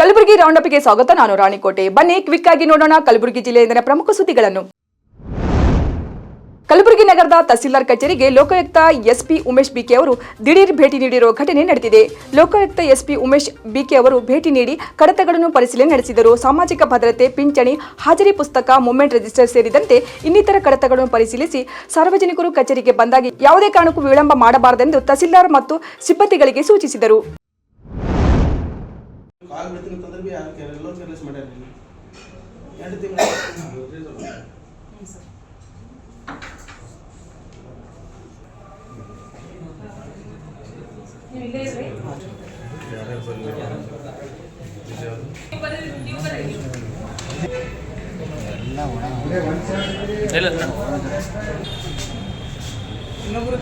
Kalaburagi round ಅಪ್ಗೆ ಸ್ವಾಗತ. ನಾನು ರಾಣಿಕೋಟೆ. ಬನ್ನಿ ಕ್ವಿಕ್ ಆಗಿ ನೋಡೋಣ ಕಲಬುರಗಿ ಜಿಲ್ಲೆಯಿಂದ ಪ್ರಮುಖ ಸುದ್ದಿಗಳನ್ನು. ಕಲಬುರಗಿ ನಗರದ ತಹಸೀಲ್ದಾರ್ ಕಚೇರಿಗೆ ಲೋಕಾಯುಕ್ತ ಎಸ್ಪಿ ಉಮೇಶ್ ಬಿಕೆ ಅವರು ದಿಢೀರ್ ಭೇಟಿ ನೀಡಿರುವ ಘಟನೆ ನಡೆದಿದೆ. ಲೋಕಾಯುಕ್ತ ಎಸ್ಪಿ ಉಮೇಶ್ ಬಿಕೆ ಅವರು ಭೇಟಿ ನೀಡಿ ಕಡತಗಳನ್ನು ಪರಿಶೀಲನೆ ನಡೆಸಿದರು. ಸಾಮಾಜಿಕ ಭದ್ರತೆ, ಪಿಂಚಣಿ, ಹಾಜರಿ ಪುಸ್ತಕ ಮೂವ್ಮೆಂಟ್ ರಿಜಿಸ್ಟರ್ ಸೇರಿದಂತೆ ಇನ್ನಿತರ ಕಡತಗಳನ್ನು ಪರಿಶೀಲಿಸಿ ಸಾರ್ವಜನಿಕರು ಕಚೇರಿಗೆ ಬಂದಾಗ ಯಾವುದೇ ಕಾರಣಕ್ಕೂ ವಿಳಂಬ ಮಾಡಬಾರದೆಂದು ತಹಸೀಲ್ದಾರ್ ಮತ್ತು ಸಿಬ್ಬಂದಿಗಳಿಗೆ ಸೂಚಿಸಿದರು. ಕಾಲ್ ಬಿಡ್ತೀನಿ ಅಂತಂದ್ರೆ ಬಿ ಯಾರು ಕೇರ್ ಎಲ್ಲೋ ಕೇರ್ಲೆಸ್ ಮಾಡ್ಯಾರ ಎಂಟು ತಿಂಗಳು ಇನ್ನೊಬ್ರು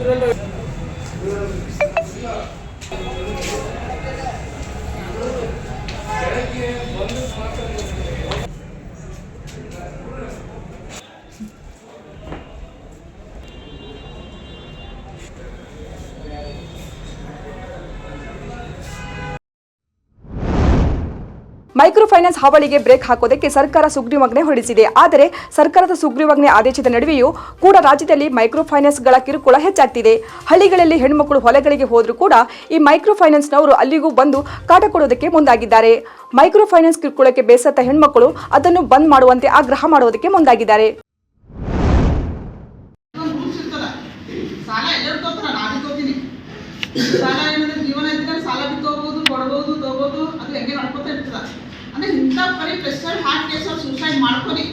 ಮೈಕ್ರೋ ಫೈನಾನ್ಸ್ ಹಾವಳಿಗೆ ಬ್ರೇಕ್ ಹಾಕೋದಕ್ಕೆ ಸರ್ಕಾರ ಸುಗ್ರೀವಾಜ್ಞೆ ಹೊರಡಿಸಿದೆ. ಆದರೆ ಸರ್ಕಾರದ ಸುಗ್ರೀವಾಜ್ಞೆ ಆದೇಶದ ನಡುವೆಯೂ ಕೂಡ ರಾಜ್ಯದಲ್ಲಿ ಮೈಕ್ರೋ ಫೈನಾನ್ಸ್ಗಳ ಕಿರುಕುಳ ಹೆಚ್ಚಾಗ್ತಿದೆ. ಹಳ್ಳಿಗಳಲ್ಲಿ ಹೆಣ್ಮಕ್ಕಳು ಹೊಲಗಳಿಗೆ ಹೋದರೂ ಕೂಡ ಈ ಮೈಕ್ರೋ ಫೈನಾನ್ಸ್ನವರು ಅಲ್ಲಿಗೂ ಬಂದು ಕಾಟ ಕೊಡೋದಕ್ಕೆ ಮುಂದಾಗಿದ್ದಾರೆ. ಮೈಕ್ರೋ ಫೈನಾನ್ಸ್ ಕಿರುಕುಳಕ್ಕೆ ಬೇಸತ್ತ ಹೆಣ್ಮಕ್ಕಳು ಅದನ್ನು ಬಂದ್ ಮಾಡುವಂತೆ ಆಗ್ರಹ ಮಾಡುವುದಕ್ಕೆ ಮುಂದಾಗಿದ್ದಾರೆ. ಸಾಲ ಎಲ್ಲರೂ ತಗೋತಾರ ನಾನು ತಗೋತೀನಿ ಸಾಲ ಏನಂದ್ರೆ ಜೀವನ ಇದ್ರೆ ಸಾಲ ಬಿ ತಗೋಬಹುದು ಕೊಡ್ಬೋದು ತಗೋಬಹುದು ಅದು ಹೆಂಗೆ ನಡ್ಕೊತಾ ಇರ್ತದ ಅಂದ್ರೆ ಇಂಥ ಬರೀ ಪ್ರೆಷರ್ ಹಾರ್ಟ್ ಕೇಸ್ ಅವ್ರು ಸೂಸೈಡ್ ಮಾಡ್ಕೊರಿ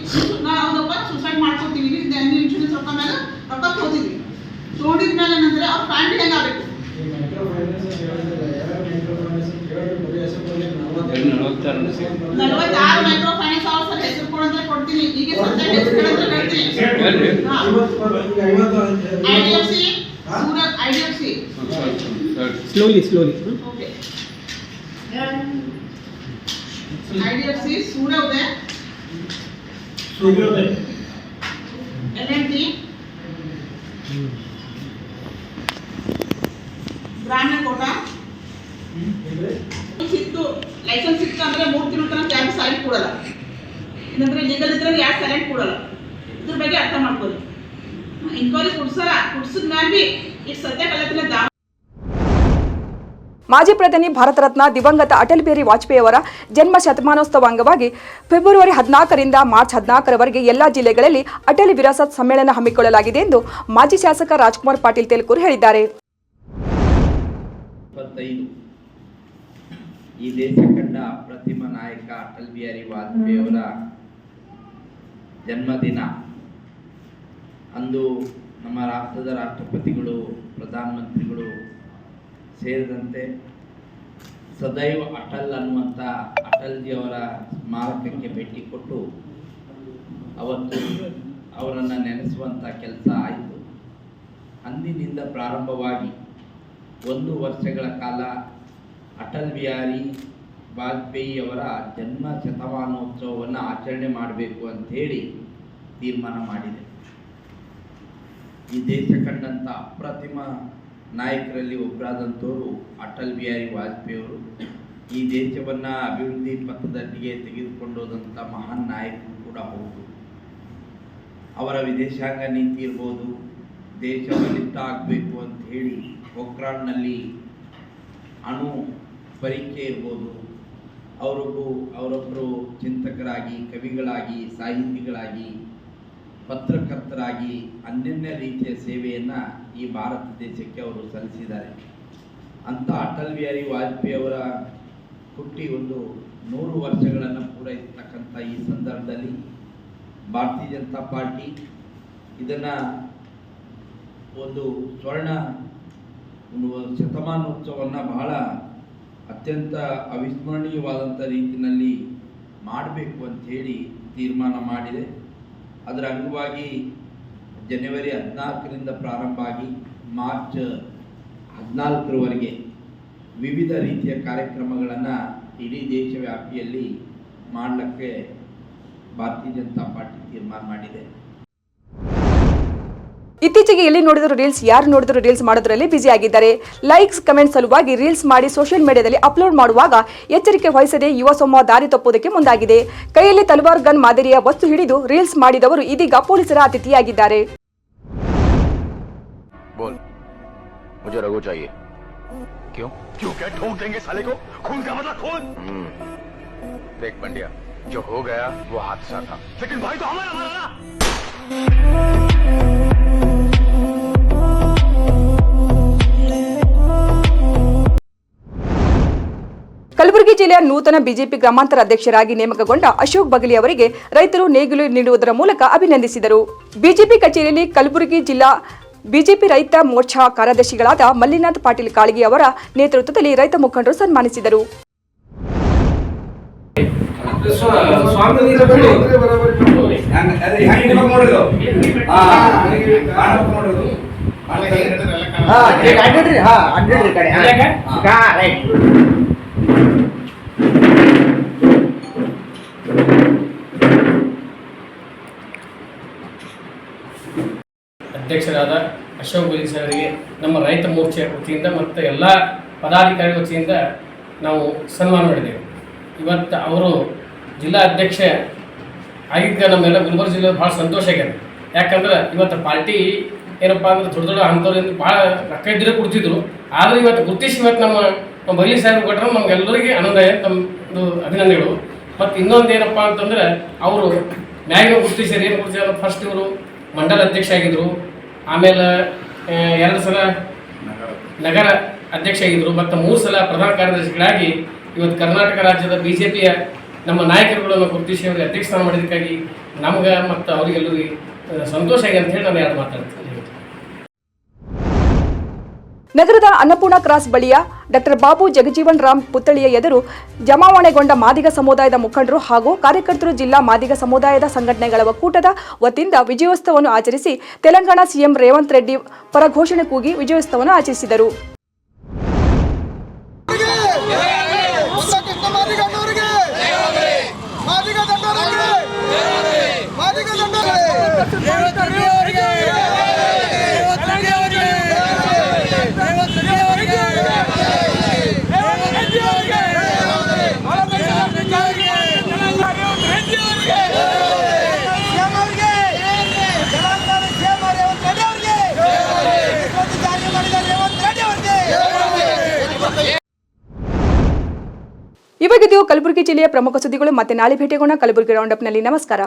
ನಾವು ಹೌದಪ್ಪ ಸೂಸೈಡ್ ಮಾಡ್ಕೊತೀವಿ ನೀವು ಇನ್ಶೂರೆನ್ಸ್ ರೊಕ್ಕ ಮೇಲೆ ರೊಕ್ಕ ತಗೋತೀವಿ ತಗೊಂಡಿದ್ಮೇಲೆ ಏನಂದ್ರೆ ಅವ್ರ ಫ್ಯಾಮಿಲಿ ಹೆಂಗಾಗಬೇಕು ನಲವತ್ತಾರು ಮೈಕ್ರೋ ಫೈನಾನ್ಸ್ ಅವ್ರ ಹೆಸರು ಕೊಡಂದ್ರೆ ಕೊಡ್ತೀನಿ ಈಗ ಸದ್ಯ ಹೆಸರು ಕೇಳಿದ್ರೆ ಹೇಳ್ತೀನಿ ಹಾ I D F C Surat I D F C slowly slowly. Okay I D F C Suryoday L N T Grameen Koota ಸಿಕ್ತು ಲೈಸೆನ್ಸ್ ಸಿಕ್ತು ಅಂದ್ರೆ ಮೂರು ತಿಂಗಳ ತನಕ ಯಾರು ಸೈಲೆಂಟ್ ಕೊಡಲ್ಲ. ಇಲ್ಲಂದ್ರೆ ಲೀಗಲ್ ಇದ್ರೆ ಯಾರು ಸೈಲೆಂಟ್ ಕೊಡಲ್ಲ. ಇದ್ರ ಬಗ್ಗೆ ಅರ್ಥ ಮಾಡ್ಕೊಳ್ಳಿ. ಇನ್ಕ್ವೈರಿ ಕುಡ್ಸಲ್ಲ. ಕುಡ್ಸಿದ ಮ್ಯಾಲ್ ಬಿ ಈಗ ಸದ್ಯ ಕಲತಿಲ್ಲ ಮಾಜಿ ಪ್ರಧಾನಿ ಭಾರತ ರತ್ನ ದಿವಂಗತ ಅಟಲ್ ಬಿಹಾರಿ ವಾಜಪೇಯಿ ಅವರ ಜನ್ಮ ಶತಮಾನೋತ್ಸವ ಅಂಗವಾಗಿ ಫೆಬ್ರವರಿ ಹದಿನಾಲ್ಕರಿಂದ ಮಾರ್ಚ್ ಹದಿನಾಲ್ಕರವರೆಗೆ ಎಲ್ಲಾ ಜಿಲ್ಲೆಗಳಲ್ಲಿ ಅಟಲ್ ವಿರಾಸತ್ ಸಮ್ಮೇಳನ ಹಮ್ಮಿಕೊಳ್ಳಲಾಗಿದೆ ಎಂದು ಮಾಜಿ ಶಾಸಕ ರಾಜ್ಕುಮಾರ್ ಪಾಟೀಲ್ ತೆಲಕೂರು ಹೇಳಿದ್ದಾರೆ. ಈ ದೇಶ ಕಂಡ ನಾಯಕ ಅಟಲ್ ಬಿಹಾರಿ ವಾಜಪೇಯಿ ಅವರ ಜನ್ಮದಿನ. ಅಂದು ನಮ್ಮ ರಾಷ್ಟ್ರದ ರಾಷ್ಟ್ರಪತಿಗಳು, ಪ್ರಧಾನಮಂತ್ರಿಗಳು ಸೇರಿದಂತೆ ಸದೈವ್ ಅಟಲ್ ಅನ್ನುವಂಥ ಅಟಲ್ಜಿ ಅವರ ಸ್ಮಾರಕಕ್ಕೆ ಭೇಟಿ ಕೊಟ್ಟು ಅವತ್ತು ಅವರನ್ನು ನೆನೆಸುವಂಥ ಕೆಲಸ ಆಯಿತು. ಅಂದಿನಿಂದ ಪ್ರಾರಂಭವಾಗಿ ಒಂದು ವರ್ಷಗಳ ಕಾಲ ಅಟಲ್ ಬಿಹಾರಿ ವಾಜಪೇಯಿ ಅವರ ಜನ್ಮ ಶತಮಾನೋತ್ಸವವನ್ನು ಆಚರಣೆ ಮಾಡಬೇಕು ಅಂಥೇಳಿ ತೀರ್ಮಾನ ಮಾಡಿದೆ. ಈ ದೇಶ ಕಂಡಂಥ ಅಪ್ರತಿಮ ನಾಯಕರಲ್ಲಿ ಒಬ್ಬರಾದಂಥವರು ಅಟಲ್ ಬಿಹಾರಿ ವಾಜಪೇಯಿ ಅವರು ಈ ದೇಶವನ್ನು ಅಭಿವೃದ್ಧಿ ಪಥದಲ್ಲಿಗೆ ತೆಗೆದುಕೊಂಡೋದಂಥ ಮಹಾನ್ ನಾಯಕರು ಕೂಡ ಹೌದು. ಅವರ ವಿದೇಶಾಂಗ ನೀತಿ ಇರ್ಬೋದು ದೇಶ ಬಲಿಷ್ಠ ಆಗಬೇಕು ಅಂತ ಹೇಳಿ ಪೋಖ್ರಾಣ್ನಲ್ಲಿ ಅಣು ಪರೀಕ್ಷೆ ಇರ್ಬೋದು. ಅವರೊಬ್ಬರು ಅವರೊಬ್ಬರು ಚಿಂತಕರಾಗಿ, ಕವಿಗಳಾಗಿ, ಸಾಹಿತಿಗಳಾಗಿ, ಪತ್ರಕರ್ತರಾಗಿ, ಅನ್ಯನ್ಯ ರೀತಿಯ ಸೇವೆಯನ್ನು ಈ ಭಾರತ ದೇಶಕ್ಕೆ ಅವರು ಸಲ್ಲಿಸಿದ್ದಾರೆ. ಅಂಥ ಅಟಲ್ ಬಿಹಾರಿ ವಾಜಪೇಯಿ ಅವರ ಹುಟ್ಟಿ ಒಂದು ನೂರು ವರ್ಷಗಳನ್ನು ಪೂರೈಸತಕ್ಕಂಥ ಈ ಸಂದರ್ಭದಲ್ಲಿ ಭಾರತೀಯ ಜನತಾ ಪಾರ್ಟಿ ಇದನ್ನು ಒಂದು ಸ್ವರ್ಣ ಒಂದು ಶತಮಾನೋತ್ಸವವನ್ನು ಬಹಳ ಅತ್ಯಂತ ಅವಿಸ್ಮರಣೀಯವಾದಂಥ ರೀತಿಯಲ್ಲಿ ಮಾಡಬೇಕು ಅಂಥೇಳಿ ತೀರ್ಮಾನ ಮಾಡಿದೆ. ಅದರ ಅಂಗವಾಗಿ ಜನವರಿ ಹದಿನಾಲ್ಕರಿಂದ ಪ್ರಾರಂಭ ಆಗಿ ಮಾರ್ಚ್ ಹದಿನಾಲ್ಕರವರೆಗೆ ವಿವಿಧ ರೀತಿಯ ಕಾರ್ಯಕ್ರಮಗಳನ್ನು ಇಡೀ ದೇಶವ್ಯಾಪಿಯಲ್ಲಿ ಮಾಡಲಿಕ್ಕೆ ಭಾರತೀಯ ಜನತಾ ಪಾರ್ಟಿ ತೀರ್ಮಾನ ಮಾಡಿದೆ. ಇತ್ತೀಚೆಗೆ ಎಲ್ಲಿ ನೋಡಿದ್ರು ರೀಲ್ಸ್, ಯಾರು ನೋಡಿದ್ರು ರೀಲ್ಸ್ ಮಾಡೋದ್ರಲ್ಲಿ ಬ್ಯುಸಿ ಆಗಿದ್ದಾರೆ. ಲೈಕ್ಸ್ ಕಮೆಂಟ್ ಸಲುವಾಗಿ ರೀಲ್ಸ್ ಮಾಡಿ ಸೋಷಿಯಲ್ ಮೀಡಿಯಾದಲ್ಲಿ ಅಪ್ಲೋಡ್ ಮಾಡುವಾಗ ಎಚ್ಚರಿಕೆ ವಹಿಸದೆ ಯುವ ಸೊಮ್ಮ ದಾರಿ ತಪ್ಪುವುದಕ್ಕೆ ಮುಂದಾಗಿದೆ. ಕೈಯಲ್ಲಿ ತಲವಾರ್ ಗನ್ ಮಾದರಿಯ ವಸ್ತು ಹಿಡಿದು ರೀಲ್ಸ್ ಮಾಡಿದವರು ಇದೀಗ ಪೊಲೀಸರ ಅತಿಥಿಯಾಗಿದ್ದಾರೆ. बोल मुझे रघु चाहिए क्यों क्यों क्या ठोक देंगे साले को खून का मतलब खून देख पंड्या जो हो गया वो हादसा था लेकिन भाई तो हमारा हमारा ना ಕಲಬುರಗಿ ಜಿಲ್ಲೆಯ ನೂತನ ಬಿಜೆಪಿ ಗ್ರಾಮಾಂತರ ಅಧ್ಯಕ್ಷರಾಗಿ ನೇಮಕಗೊಂಡ ಅಶೋಕ್ ಬಗಲಿ ಅವರಿಗೆ ರೈತರು ನೇಗಿಲು ನೀಡುವುದರ ಮೂಲಕ ಅಭಿನಂದಿಸಿದರು ಬಿಜೆಪಿ ಕಚೇರಿಯಲ್ಲಿ ಕಲಬುರಗಿ ಜಿಲ್ಲಾ ಬಿಜೆಪಿ ರೈತ ಮೋರ್ಚಾ ಕಾರ್ಯದರ್ಶಿಗಳಾದ ಮಲ್ಲಿನಾಥ್ ಪಾಟೀಲ್ ಕಾಳಗಿ ಅವರ ನೇತೃತ್ವದಲ್ಲಿ ರೈತ ಮುಖಂಡರು ಸನ್ಮಾನಿಸಿದರು. ಅಧ್ಯಕ್ಷರಾದ ಅಶೋಕ್ ಬಲಿ ಅವರಿಗೆ ನಮ್ಮ ರೈತ ಮೋರ್ಚೆ ವತಿಯಿಂದ ಮತ್ತು ಎಲ್ಲ ಪದಾಧಿಕಾರಿ ವತಿಯಿಂದ ನಾವು ಸನ್ಮಾನ ಮಾಡಿದ್ದೇವೆ. ಇವತ್ತು ಅವರು ಜಿಲ್ಲಾ ಅಧ್ಯಕ್ಷ ಆಗಿದ್ದ ನಮ್ಮೆಲ್ಲ ಗುಲ್ಬರ್ಗ ಜಿಲ್ಲೆ ಭಾಳ ಸಂತೋಷ ಆಗ್ಯದ. ಯಾಕಂದ್ರೆ ಇವತ್ತು ಪಾರ್ಟಿ ಏನಪ್ಪ ಅಂದ್ರೆ ದೊಡ್ಡ ದೊಡ್ಡ ಅಂಥವ್ರಿಂದ ಭಾಳ ರೊಕ್ಕ ಇದ್ದರೆ ಕೊಡ್ತಿದ್ರು. ಆದರೆ ಇವತ್ತು ಗುರುತಿಸಿ ಇವತ್ತು ನಮ್ಮ ನಮ್ಮ ಬಲಿ ಸಾಹೇಬ್ ಕೊಟ್ಟರೆ ನಮ್ಗೆಲ್ಲರಿಗೆ ಆನಂದ ಆಯ್ತು ನಮ್ಮದು ಅಭಿನಂದನೆಗಳು. ಮತ್ತು ಇನ್ನೊಂದು ಏನಪ್ಪ ಅಂತಂದ್ರೆ ಅವರು ಮ್ಯಾಗ ಗುರುತಿಸ್ಯಾರ ಏನು ಗುರುತಿಸಿದ್ರು ಫಸ್ಟ್ ಇವರು ಮಂಡಲ ಅಧ್ಯಕ್ಷ ಆಗಿದ್ರು. ಆಮೇಲೆ ಎರಡು ಸಲ ನಗರ ಅಧ್ಯಕ್ಷ ಆಗಿದ್ದರು ಮತ್ತು ಮೂರು ಸಲ ಪ್ರಧಾನ ಕಾರ್ಯದರ್ಶಿಗಳಾಗಿ ಇವತ್ತು ಕರ್ನಾಟಕ ರಾಜ್ಯದ ಬಿ ಜೆ ಪಿಯ ನಮ್ಮ ನಾಯಕರುಗಳನ್ನು ಗುರುತಿಸಿ ಅವರಿಗೆ ಅಧ್ಯಕ್ಷ ಸ್ಥಾನ ಮಾಡಿದ್ದಕ್ಕಾಗಿ ನಮ್ಗೆ ಮತ್ತು ಅವರಿಗೆಲ್ಲರಿಗೆ ಸಂತೋಷ ಆಗಿ ಅಂತ ಹೇಳಿ ನಾನು ಯಾರು ಮಾತಾಡ್ತೀನಿ. ನಗರದ ಅನ್ನಪೂರ್ಣ ಕ್ರಾಸ್ ಬಳಿಯ ಡಾಕ್ಟರ್ ಬಾಬು ಜಗಜೀವನ್ ರಾಮ್ ಪುತ್ಥಳಿಯ ಎದುರು ಜಮಾವಣೆಗೊಂಡ ಮಾದಿಗ ಸಮುದಾಯದ ಮುಖಂಡರು ಹಾಗೂ ಕಾರ್ಯಕರ್ತರು ಜಿಲ್ಲಾ ಮಾದಿಗ ಸಮುದಾಯದ ಸಂಘಟನೆಗಳ ಒಕ್ಕೂಟದ ವತಿಯಿಂದ ವಿಜಯೋತ್ಸವವನ್ನು ಆಚರಿಸಿ ತೆಲಂಗಾಣ ಸಿಎಂ ರೇವಂತ್ ರೆಡ್ಡಿ ಪರ ಘೋಷಣೆ ಕೂಗಿ ವಿಜಯೋತ್ಸವವನ್ನು ಆಚರಿಸಿದರು. ಕಲಬುರಗಿ ಜಿಲ್ಲೆಯ ಪ್ರಮುಖ ಸುದ್ದಿಗಳು ಮತ್ತೆ ನಾಳೆ ಭೇಟಿಯಾಗೋಣ. ಕಲಬುರಗಿ ರೌಂಡಪ್ನಲ್ಲಿ ನಮಸ್ಕಾರ.